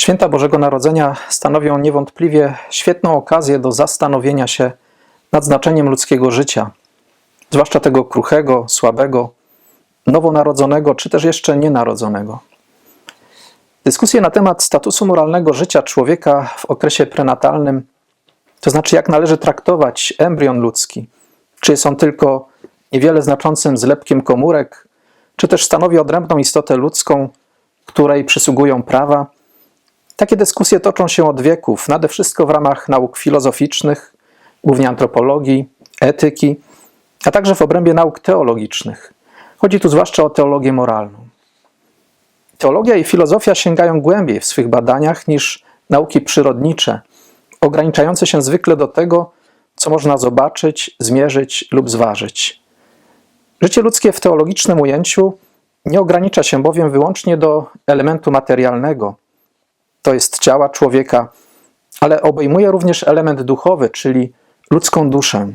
Święta Bożego Narodzenia stanowią niewątpliwie świetną okazję do zastanowienia się nad znaczeniem ludzkiego życia, zwłaszcza tego kruchego, słabego, nowonarodzonego czy też jeszcze nienarodzonego. Dyskusje na temat statusu moralnego życia człowieka w okresie prenatalnym, to znaczy jak należy traktować embrion ludzki, czy jest on tylko niewiele znaczącym zlepkiem komórek, czy też stanowi odrębną istotę ludzką, której przysługują prawa. Takie dyskusje toczą się od wieków, nade wszystko w ramach nauk filozoficznych, głównie antropologii, etyki, a także w obrębie nauk teologicznych. Chodzi tu zwłaszcza o teologię moralną. Teologia i filozofia sięgają głębiej w swych badaniach niż nauki przyrodnicze, ograniczające się zwykle do tego, co można zobaczyć, zmierzyć lub zważyć. Życie ludzkie w teologicznym ujęciu nie ogranicza się bowiem wyłącznie do elementu materialnego, to jest ciała człowieka, ale obejmuje również element duchowy, czyli ludzką duszę.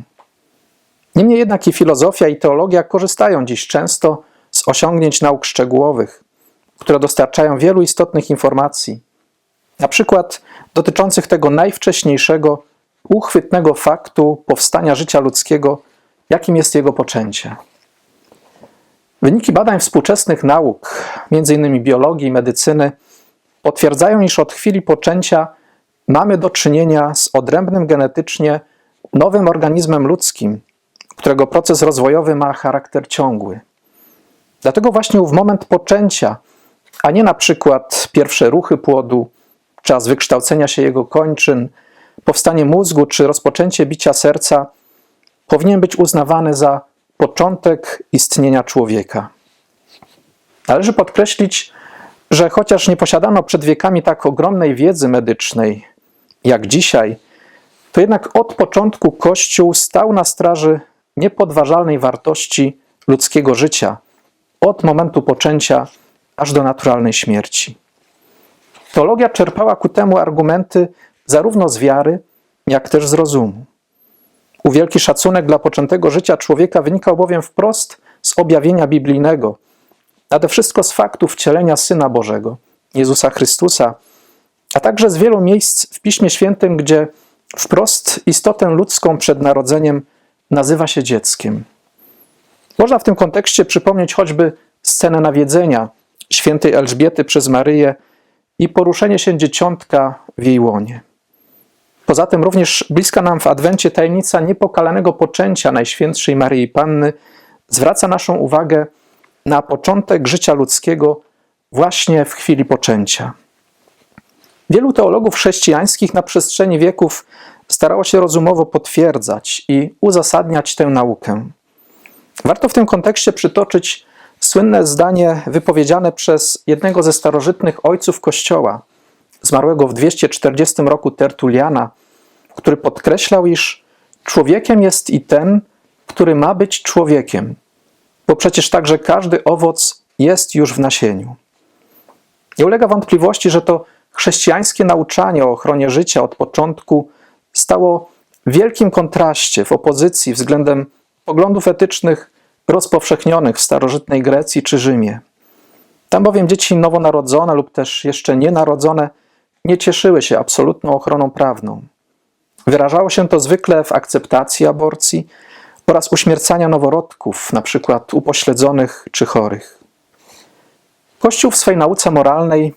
Niemniej jednak i filozofia i teologia korzystają dziś często z osiągnięć nauk szczegółowych, które dostarczają wielu istotnych informacji, na przykład dotyczących tego najwcześniejszego, uchwytnego faktu powstania życia ludzkiego, jakim jest jego poczęcie. Wyniki badań współczesnych nauk, m.in. biologii i medycyny, potwierdzają, iż od chwili poczęcia mamy do czynienia z odrębnym genetycznie nowym organizmem ludzkim, którego proces rozwojowy ma charakter ciągły. Dlatego właśnie ów moment poczęcia, a nie na przykład pierwsze ruchy płodu, czas wykształcenia się jego kończyn, powstanie mózgu czy rozpoczęcie bicia serca, powinien być uznawany za początek istnienia człowieka. Należy podkreślić, że chociaż nie posiadano przed wiekami tak ogromnej wiedzy medycznej jak dzisiaj, to jednak od początku Kościół stał na straży niepodważalnej wartości ludzkiego życia, od momentu poczęcia aż do naturalnej śmierci. Teologia czerpała ku temu argumenty zarówno z wiary, jak też z rozumu. U wielki szacunek dla poczętego życia człowieka wynikał bowiem wprost z objawienia biblijnego, nade wszystko z faktu wcielenia Syna Bożego, Jezusa Chrystusa, a także z wielu miejsc w Piśmie Świętym, gdzie wprost istotę ludzką przed narodzeniem nazywa się dzieckiem. Można w tym kontekście przypomnieć choćby scenę nawiedzenia świętej Elżbiety przez Maryję i poruszenie się dzieciątka w jej łonie. Poza tym również bliska nam w Adwencie tajemnica niepokalanego poczęcia Najświętszej Maryi Panny zwraca naszą uwagę na początek życia ludzkiego właśnie w chwili poczęcia. Wielu teologów chrześcijańskich na przestrzeni wieków starało się rozumowo potwierdzać i uzasadniać tę naukę. Warto w tym kontekście przytoczyć słynne zdanie wypowiedziane przez jednego ze starożytnych ojców Kościoła, zmarłego w 240 roku Tertuliana, który podkreślał, iż człowiekiem jest i ten, który ma być człowiekiem, bo przecież także każdy owoc jest już w nasieniu. Nie ulega wątpliwości, że to chrześcijańskie nauczanie o ochronie życia od początku stało w wielkim kontraście, w opozycji względem poglądów etycznych rozpowszechnionych w starożytnej Grecji czy Rzymie. Tam bowiem dzieci nowonarodzone lub też jeszcze nienarodzone nie cieszyły się absolutną ochroną prawną. Wyrażało się to zwykle w akceptacji aborcji oraz uśmiercania noworodków, przykład upośledzonych czy chorych. Kościół w swej nauce moralnej,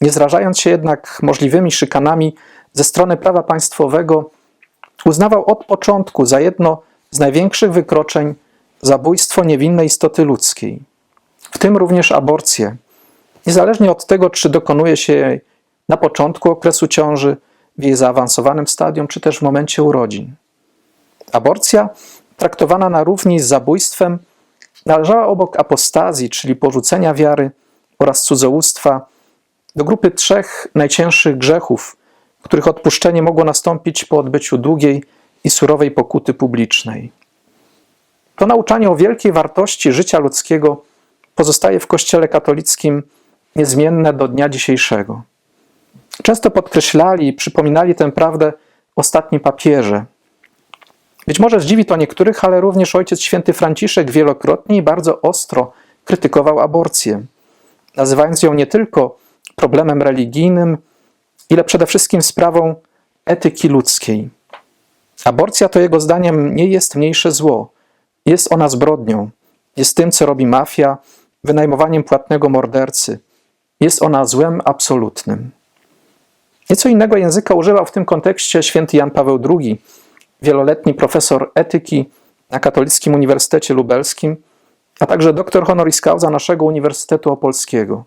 nie zrażając się jednak możliwymi szykanami ze strony prawa państwowego, uznawał od początku za jedno z największych wykroczeń zabójstwo niewinnej istoty ludzkiej, w tym również aborcję, niezależnie od tego, czy dokonuje się jej na początku okresu ciąży, w jej zaawansowanym stadium, czy też w momencie urodzin. Aborcja, traktowana na równi z zabójstwem, należała obok apostazji, czyli porzucenia wiary oraz cudzołóstwa, do grupy trzech najcięższych grzechów, których odpuszczenie mogło nastąpić po odbyciu długiej i surowej pokuty publicznej. To nauczanie o wielkiej wartości życia ludzkiego pozostaje w Kościele katolickim niezmienne do dnia dzisiejszego. Często podkreślali i przypominali tę prawdę ostatni papieże. Być może zdziwi to niektórych, ale również ojciec święty Franciszek wielokrotnie i bardzo ostro krytykował aborcję, nazywając ją nie tylko problemem religijnym, ile przede wszystkim sprawą etyki ludzkiej. Aborcja to jego zdaniem nie jest mniejsze zło. Jest ona zbrodnią. Jest tym, co robi mafia, wynajmowaniem płatnego mordercy. Jest ona złem absolutnym. Nieco innego języka używał w tym kontekście święty Jan Paweł II, wieloletni profesor etyki na Katolickim Uniwersytecie Lubelskim, a także doktor honoris causa naszego Uniwersytetu Opolskiego.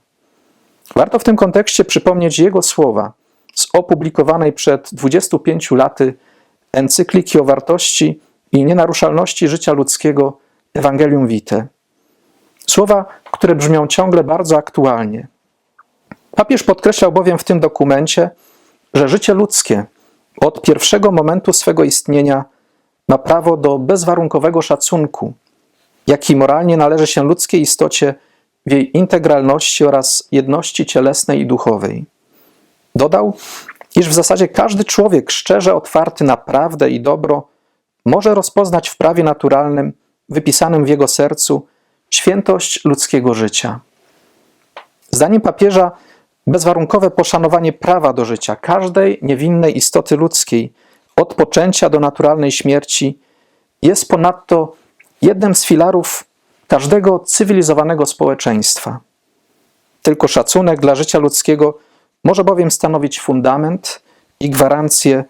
Warto w tym kontekście przypomnieć jego słowa z opublikowanej przed 25 laty encykliki o wartości i nienaruszalności życia ludzkiego Evangelium Vitae. Słowa, które brzmią ciągle bardzo aktualnie. Papież podkreślał bowiem w tym dokumencie, że życie ludzkie od pierwszego momentu swego istnienia ma prawo do bezwarunkowego szacunku, jaki moralnie należy się ludzkiej istocie w jej integralności oraz jedności cielesnej i duchowej. Dodał, iż w zasadzie każdy człowiek szczerze otwarty na prawdę i dobro może rozpoznać w prawie naturalnym, wypisanym w jego sercu, świętość ludzkiego życia. Zdaniem papieża, bezwarunkowe poszanowanie prawa do życia każdej niewinnej istoty ludzkiej od poczęcia do naturalnej śmierci jest ponadto jednym z filarów każdego cywilizowanego społeczeństwa. Tylko szacunek dla życia ludzkiego może bowiem stanowić fundament i gwarancję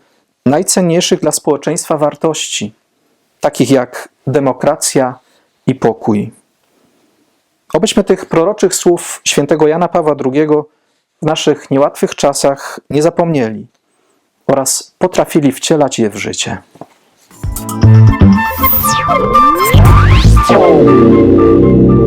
najcenniejszych dla społeczeństwa wartości, takich jak demokracja i pokój. Obyśmy tych proroczych słów świętego Jana Pawła II w naszych niełatwych czasach nie zapomnieli oraz potrafili wcielać je w życie. You.